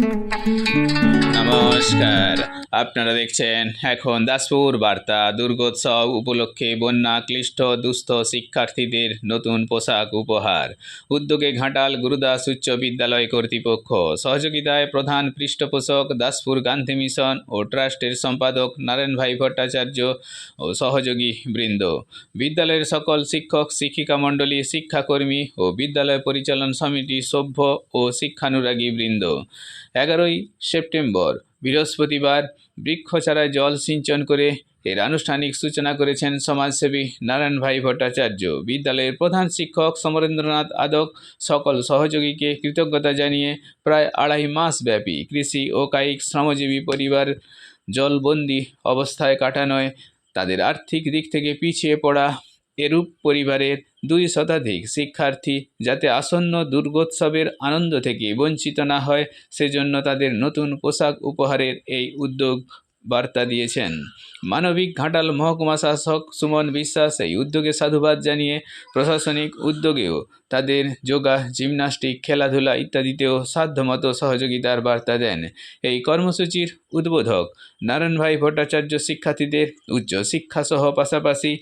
thank you নমস্কার। আপনারা দেখছেন এখন দাসপুর বার্তা দুর্গোৎসব উপলক্ষে বন্যা, ক্লিষ্ট, দুস্থ শিক্ষার্থীদের নতুন পোশাক উপহার। উদ্যোগে ঘাটাল গুরুদাস উচ্চ বিদ্যালয় কর্তৃপক্ষ। সহযোগিতায় প্রধান পৃষ্ঠপোষক দাসপুর গান্ধী মিশন ও ট্রাস্টের সম্পাদক নারায়ণ ভাই ভট্টাচার্য ও সহযোগী বৃন্দ। বিদ্যালয়ের সকল শিক্ষক, শিক্ষিকা মণ্ডলী, শিক্ষাকর্মী ও বিদ্যালয় পরিচালন সমিতি সভ্য ও শিক্ষানুরাগী বৃন্দ। এগারোই সেপ্টেম্বর বৃহস্পতিবার বৃক্ষচারায় জল সিঞ্চন করে এর আনুষ্ঠানিক সূচনা করেছেন সমাজসেবী নারায়ণ ভাই ভট্টাচার্য। বিদ্যালয়ের প্রধান শিক্ষক সমরেন্দ্রনাথ আদক সকল সহযোগীকে কৃতজ্ঞতা জানিয়ে প্রায় আড়াই মাস ব্যাপী কৃষি ও কায়িক শ্রমজীবী পরিবার জলবন্দি অবস্থায় কাটানোয় তাদের আর্থিক দিক থেকে পিছিয়ে পড়া এরূপ পরিবারের দুই শতাধিক শিক্ষার্থী যাতে আসন্ন দুর্গোৎসবের আনন্দ থেকে বঞ্চিত না হয়, সেজন্য তাদের নতুন পোশাক উপহারের এই উদ্যোগ বার্তা দিয়েছেন। মানবিক ঘাটাল মহকুমা শাসক সুমন বিশ্বাস এই উদ্যোগে সাধুবাদ জানিয়ে প্রশাসনিক উদ্যোগেও তাদের যোগা, জিমনাস্টিক, খেলাধুলা ইত্যাদিতেও সাধ্যমতো সহযোগিতার বার্তা দেন। এই কর্মসূচির উদ্বোধক নারায়ণ ভাই ভট্টাচার্য শিক্ষার্থীদের উচ্চ শিক্ষাসহ পাশাপাশি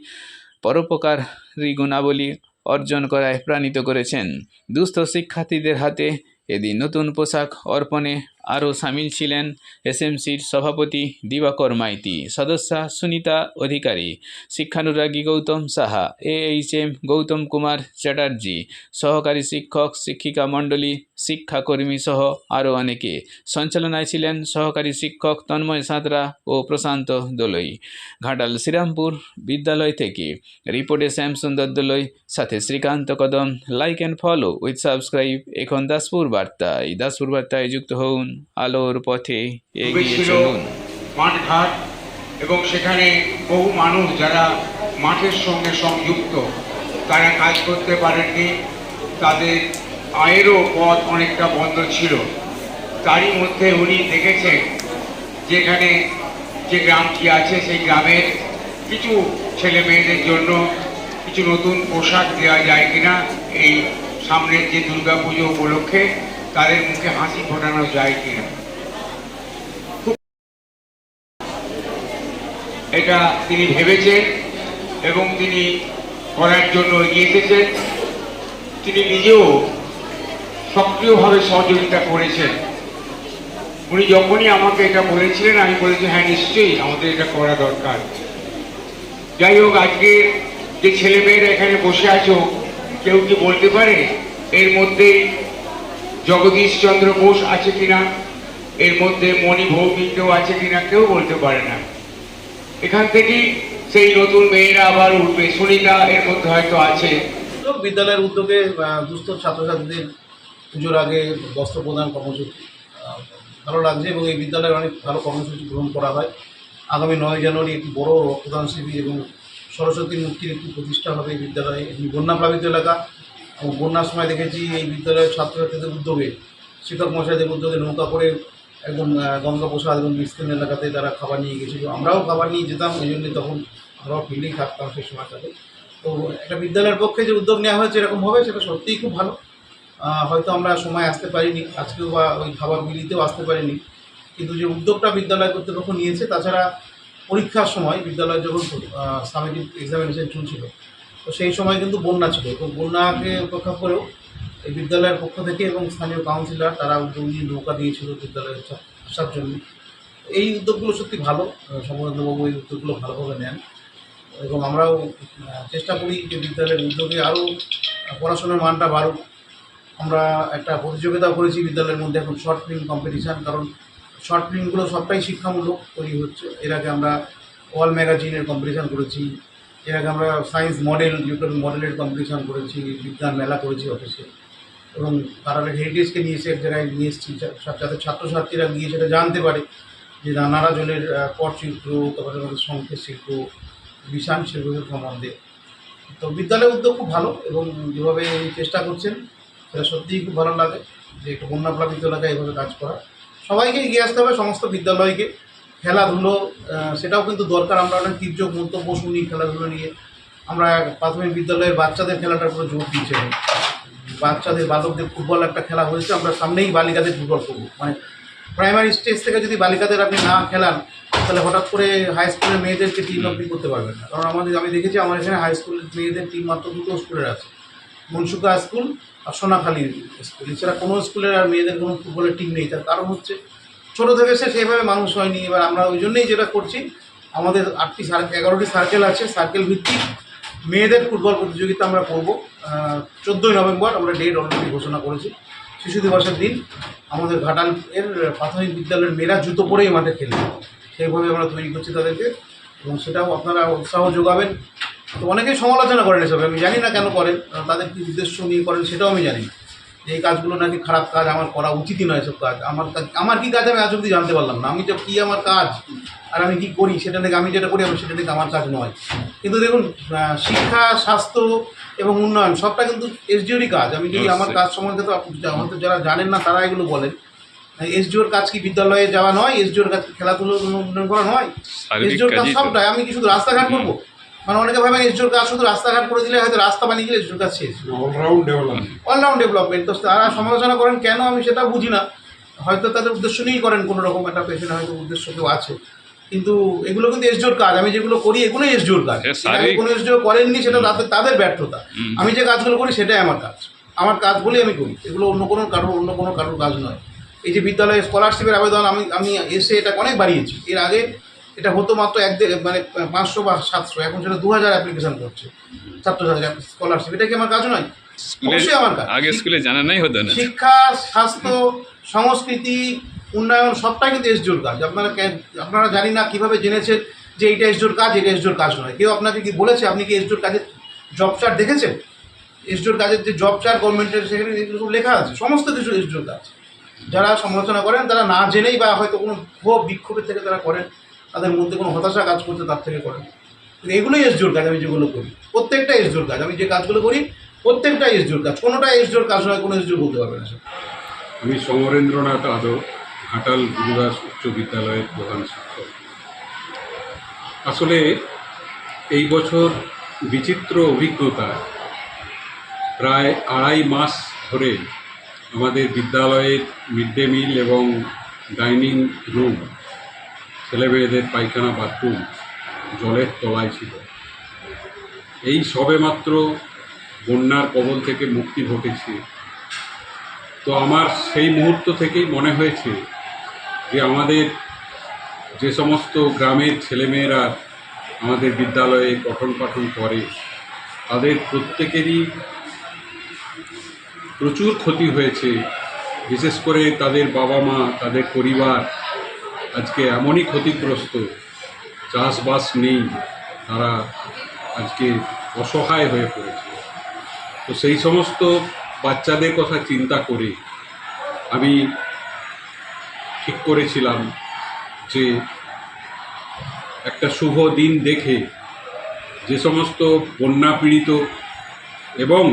পরোপকারী গুণাবলী অর্জন করায় প্রাণিত করেছেন। দুস্থ শিক্ষার্থীদের হাতে এদিন নতুন পোশাক অর্পণে আরও সামিল ছিলেন এসএমসির সভাপতি দিবাকর মাইতি, সদস্যা সুনিতা অধিকারী, শিক্ষানুরাগী গৌতম সাহা, এএইচএম গৌতম কুমার চ্যাটার্জি, সহকারী শিক্ষক, শিক্ষিকা মণ্ডলী, শিক্ষাকর্মী সহ আরও অনেকে। সঞ্চালনায় ছিলেন সহকারী শিক্ষক তন্ময় সাঁতরা ও প্রশান্ত দোলই। ঘাটাল শ্রীরামপুর বিদ্যালয় থেকে। রিপোর্টে শ্যামসুন্দর দোলই। সাথে Srikanta Kadam. Like and follow with subscribe. এখন দাসপুর বার্তা এই দাসপুর বার্তায় যুক্ত হন আলোর পথে এগিয়ে চলুন। মাঠঘাট এবং সেখানে বহু মানুষ যারা মাঠের সঙ্গে সংযুক্ত তারা কাজ করতে পারেননি। তাদের আয়েরও পথ অনেকটা বন্ধ ছিল। তারই মধ্যে উনি দেখেছেন যেখানে যে গ্রামটি আছে সেই গ্রামের কিছু ছেলে মেয়েদের জন্য কিছু নতুন পোশাক দেওয়া যায় কিনা এই সামনের যে দুর্গা পুজো উপলক্ষে। তাদের মুখে হাসি ফোটানো যায় কিনা এটা তিনি ভেবেছেন এবং তিনি করার জন্য এগিয়ে এসেছেন। তিনি নিজেও সক্রিয়ভাবে সহযোগিতা করেছেন। উনি যখনই আমাকে এটা বলেছিলেন, আমি বলেছি হ্যাঁ নিশ্চয়ই আমাদের এটা করা দরকার। যাই হোক, আজকে যে ছেলেমেয়েরা এখানে বসে আছো, কেউ কি বলতে পারে? এর মধ্যে জগদীশ চন্দ্র বোস আছে কিনা? এর মধ্যে মণি ভৌমিক আছে কিনা কেউ বলতে পারে না। এখান থেকেই সেই নতুন মেয়েরা আবার উঠবে। সুনিতা এর মধ্যে হয়তো আছে। বিদ্যালয়ের উদ্যোগে দুস্থ ছাত্রছাত্রীদের পুজোর আগে বস্ত্র প্রদান কর্মসূচি ভালো লাগছে এবং এই বিদ্যালয়ে অনেক ভালো কর্মসূচি গ্রহণ করা হয়। আগামী নয় জানুয়ারি একটি বড় রক্তদান শিবির এবং সরস্বতী মূর্তির একটি প্রতিষ্ঠা হবে এই বিদ্যালয়ে। বন্যাপ্লাবিত এলাকা। বন্যার সময় দেখেছি এই বিদ্যালয়ের ছাত্রছাত্রীদের উদ্যোগে শিক্ষক মশাইদের উদ্যোগে নৌকা করে একদম আহ, গঙ্গা প্রসাদ এবং বিস্তীর্ণ এলাকাতে তারা খাবার নিয়ে গেছিল। আমরাও খাবার নিয়ে যেতাম এই জন্যই তখন আমরাও ফিল্ডেই থাকতাম সেই সময়টাতে। তো একটা বিদ্যালয়ের পক্ষে যে উদ্যোগ নেওয়া হয়েছে এরকম হবে সেটা সত্যিই খুব ভালো। হয়তো আমরা সময় আসতে পারিনি আজকেও বা ওই খাবার বিলিতেও আসতে পারিনি। কিন্তু যে উদ্যোগটা বিদ্যালয় কর্তৃপক্ষ নিয়েছে তাছাড়া পরীক্ষার সময় বিদ্যালয় যখন সামেটিভ এক্সামিনেশন চলছিল তো সেই সময় কিন্তু বন্যা ছিল। তো বন্যাকে উপেক্ষা করেও এই বিদ্যালয়ের পক্ষ থেকে এবং স্থানীয় কাউন্সিলর তারা উদ্যোগ নিয়ে নৌকা দিয়েছিল বিদ্যালয়ের আসার জন্য। এই উদ্যোগগুলো সত্যি ভালো। সমরেন্দ্রবাবু এই উদ্যোগগুলো ভালোভাবে নেন এবং আমরাও চেষ্টা করি যে বিদ্যালয়ের উদ্যোগে আরও পড়াশোনার মানটা বাড়ুক। আমরা একটা প্রতিযোগিতা করেছি বিদ্যালয়ের মধ্যে এখন শর্ট ফিল্ম কম্পিটিশান কারণ শর্ট ফিল্মগুলো সবটাই শিক্ষামূলক তৈরি হচ্ছে। এর আগে আমরা ওয়াল ম্যাগাজিনের কম্পিটিশান করেছি। এর আগে আমরা সায়েন্স মডেল ইউটোর মডেলের কম্পিটিশান করেছি বিজ্ঞান মেলা করেছি অফিসে এবং তারা হেরিটেজকে নিয়ে এসে এক জায়গায় নিয়ে এসেছি যাতে ছাত্রছাত্রীরা গিয়ে সেটা জানতে পারে যে নানারা জলের আহ, পটচিত্র তারপরে আমাদের সংকেত শিল্প বিশান শিল্পের সম্বন্ধে। তো বিদ্যালয়ের উদ্যোগ খুব ভালো এবং যেভাবে চেষ্টা করছেন সেটা সত্যিই খুব ভালো লাগে যে একটা বন্যাপ্লাবিত এলাকায় এভাবে কাজ করা। সবাইকে এগিয়ে আসতে হবে সমস্ত বিদ্যালয়কে। খেলাধুলো সেটাও কিন্তু দরকার। আমরা অনেক তীর্যক মন্তব্য শুনি খেলাধুলো নিয়ে। আমরা প্রাথমিক বিদ্যালয়ের বাচ্চাদের খেলাটার উপরে জোর দিচ্ছিলাম বাচ্চাদের, বালকদের ফুটবল একটা খেলা হয়েছে, আমরা সামনেই বালিকাদের ফুটবল করব। মানে প্রাইমারি স্টেজ থেকে যদি বালিকাদের আপনি না খেলান, তাহলে হঠাৎ করে হাই স্কুলের মেয়েদেরকে টিম আপনি করতে পারবেন না। কারণ আমাদের, আমি দেখেছি আমার এখানে হাই স্কুলের মেয়েদের টিম মাত্র দুটো স্কুলের আছে। মনসুকা স্কুল আর সোনাখালী স্কুল এছাড়া কোনো স্কুলের আর মেয়েদের কোনো ফুটবলের টিম নেই। তার কারণ হচ্ছে ছোটো থেকে সে সেভাবে মানুষ হয়নি। এবার আমরা ওই জন্যই যেটা করছি, আমাদের আটটি এগারোটি সার্কেল আছে সার্কেল ভিত্তিক মেয়েদের ফুটবল প্রতিযোগিতা আমরা করব। চোদ্দোই নভেম্বর আমরা ডেট অলরেডি ঘোষণা করেছি। শিশু দিবসের দিন আমাদের ঘাটাল এর প্রাথমিক বিদ্যালয়ের মেয়েরা জুতো পরেই মাঠে খেলবে। সেইভাবে আমরা তৈরি করছি তাদেরকে এবং সেটাও আপনারা উৎসাহ যোগাবেন। তো অনেকেই সমালোচনা করেন এসব, আমি জানি না কেন করেন, তাদের কী উদ্দেশ্য নিয়ে করেন সেটাও আমি জানি না। এই কাজগুলো নাকি খারাপ কাজ আমার করা উচিতই নয় এসব কাজ। আমার কাজ আমার কী কাজ আমি আজ অব্দি জানতে পারলাম না। আমি তো কী আমার কাজ আর আমি কী করি সেটা নাকি আমি যেটা করি আমি সেটা নাকি আমার কাজ নয়। কিন্তু দেখুন শিক্ষা স্বাস্থ্য এবং উন্নয়ন সবটা কিন্তু এসডিওরই কাজ। আমি যদি আমার কাজ সম্বন্ধে তো আমাদের যারা জানেন না তারা এগুলো বলেন। এসডিওর কাজ কি বিদ্যালয়ে যাওয়া নয়? এসডিওর কাজ খেলাধুলো উন্নয়ন করা নয়? এসডিওর কাজ সবটাই আমি কি শুধু রাস্তাঘাট করব? মানে অনেকে ভাবেন এসডিওর কাজ শুধু রাস্তাঘাট করে দিলে হয়তো রাস্তা বানিয়ে দিলে এসডিওর কাজ শেষ। অলরাউন্ড ডেভেলপমেন্ট অলরাউন্ড ডেভেলপমেন্ট তো তারা সমালোচনা করেন কেন আমি সেটা বুঝি না। হয়তো তাদের উদ্দেশ্য নিয়েই করেন কোনো রকম একটা পেশেন্ট হয়তো উদ্দেশ্য কেউ আছে। কিন্তু এগুলো কিন্তু এসডিওর কাজ। আমি যেগুলো করি এগুলো এসডিওর কাজ। শারীরিক- কোনো এসডিও করেননি সেটা তাদের তাদের ব্যর্থতা। আমি যে কাজগুলো করি সেটাই আমার কাজ। আমার কাজ বলেই আমি করি। এগুলো অন্য কোনো কারোর অন্য কোনো কারোর কাজ নয়। এই যে বিদ্যালয়ে স্কলারশিপের আবেদন আমি আমি এসে এটা অনেক বাড়িয়েছি। এর আগে এটা হতো মাত্র এক মানে পাঁচশো বা সাতশো এখন সেটা দু হাজার অ্যাপ্লিকেশন করছে ছাত্রছাত্রী স্কলারশিপ এটা কি আমার কাজ নয়? অবশ্যই আমার কাজ। আগে স্কুলে জানানোই হতো না। শিক্ষা স্বাস্থ্য সংস্কৃতি উন্নয়ন সবটাই কিন্তু এসডিওর কাজ। আপনারা আপনারা জানি না কীভাবে জেনেছেন যে এইটা এসডিওর কাজ এটা এসডিওর কাজ নয়। কেউ আপনাকে কি বলেছে? আপনি কি এসডিওর কাজের জব চার্ট দেখেছেন? এসডিওর কাজের যে জব চার্ট গভর্নমেন্টের সেখানে সব লেখা আছে। সমস্ত কিছু এসডিওর কাজ। যারা সমালোচনা করেন তারা না জেনেই বা হয়তো কোনো ক্ষোভ বিক্ষোভের থেকে তারা করেন। তাদের মধ্যে কোনো হতাশা কাজ করছে, তার থেকে করে। কিন্তু এগুলোই এসডিওর কাজ, আমি যেগুলো করি। প্রত্যেকটা এসডিওর কাজ, আমি যে কাজগুলো করি, প্রত্যেকটা এসডিওর কাজ। কোনোটা এসডিওর কাজ নয়, কোনো এসডিও বলতে পারবে না আমি সমরেন্দ্রনাথ আদব ঘাটাল গুরুদাস উচ্চ বিদ্যালয়ের প্রধান শিক্ষক। আসলে এই বছর বিচিত্র অভিজ্ঞতা, প্রায় আড়াই মাস ধরে আমাদের বিদ্যালয়ের মিড ডে মিল এবং ডাইনিং রুম ছেলেমেয়েদের পায়খানা বাথরুম জলের তলায় ছিল। এই সবেমাত্র বন্যার কবল থেকে মুক্তি ঘটেছে। তো আমার সেই মুহূর্ত থেকেই মনে হয়েছে যে আমাদের যে সমস্ত গ্রামের ছেলেমেয়েরা আমাদের বিদ্যালয়ে পঠন পাঠন করে, তাদের প্রত্যেকেরই প্রচুর ক্ষতি হয়েছে। বিশেষ করে তাদের বাবা মা তাদের পরিবার আজকে এমনই ক্ষতিগ্রস্ত, চাষবাস নেই, তারা আজকে অসহায় হয়ে পড়েছে। তো সেই সমস্ত বাচ্চাদের কথা চিন্তা করে আমি ঠিক করেছিলাম যে একটা শুভ দিন দেখে যে সমস্ত বন্যা পীড়িত এবং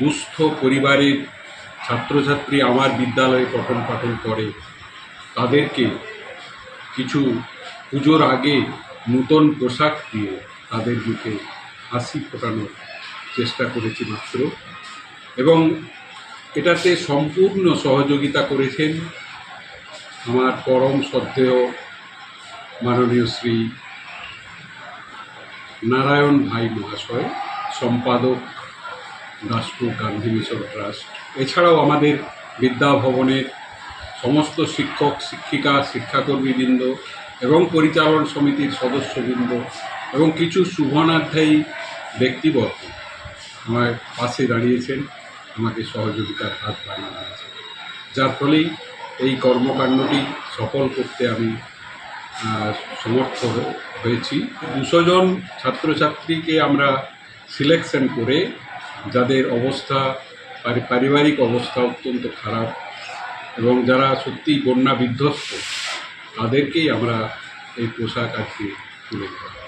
দুস্থ পরিবারের ছাত্রছাত্রী আমার বিদ্যালয়ে পঠন পাঠন করে, তাদেরকে কিছু পুজোর আগে নূতন পোশাক দিয়ে তাদের মুখে হাসি ফোটানোর চেষ্টা করেছি মাত্র। এবং এটাতে সম্পূর্ণ সহযোগিতা করেছেন আমার পরম শ্রদ্ধেয় মাননীয় শ্রী নারায়ণ ভাই মহাশয়, সম্পাদক দাসপুর গান্ধী মিশন ট্রাস্ট। এছাড়াও আমাদের বিদ্যা ভবনের সমস্ত শিক্ষক, শিক্ষিকা, শিক্ষাকর্মীবৃন্দ এবং পরিচালন সমিতির সদস্যবৃন্দ এবং কিছু শুভনাধ্যায়ী ব্যক্তিবর্গ আমার পাশে দাঁড়িয়েছেন, আমাকে সহযোগিতার হাত বাড়িয়ে দিয়েছেন। যার ফলেই এই কর্মকাণ্ডটি সফল করতে আমি সমর্থ হয়েছি। দুশো জন ছাত্রছাত্রীকে আমরা সিলেকশন করে, যাদের অবস্থা পারিবারিক অবস্থা অত্যন্ত খারাপ এবং যারা সত্যি বন্যা বিধ্বস্ত তাদেরকেই আমরা এই পোশাক আজকে তুলে দেওয়া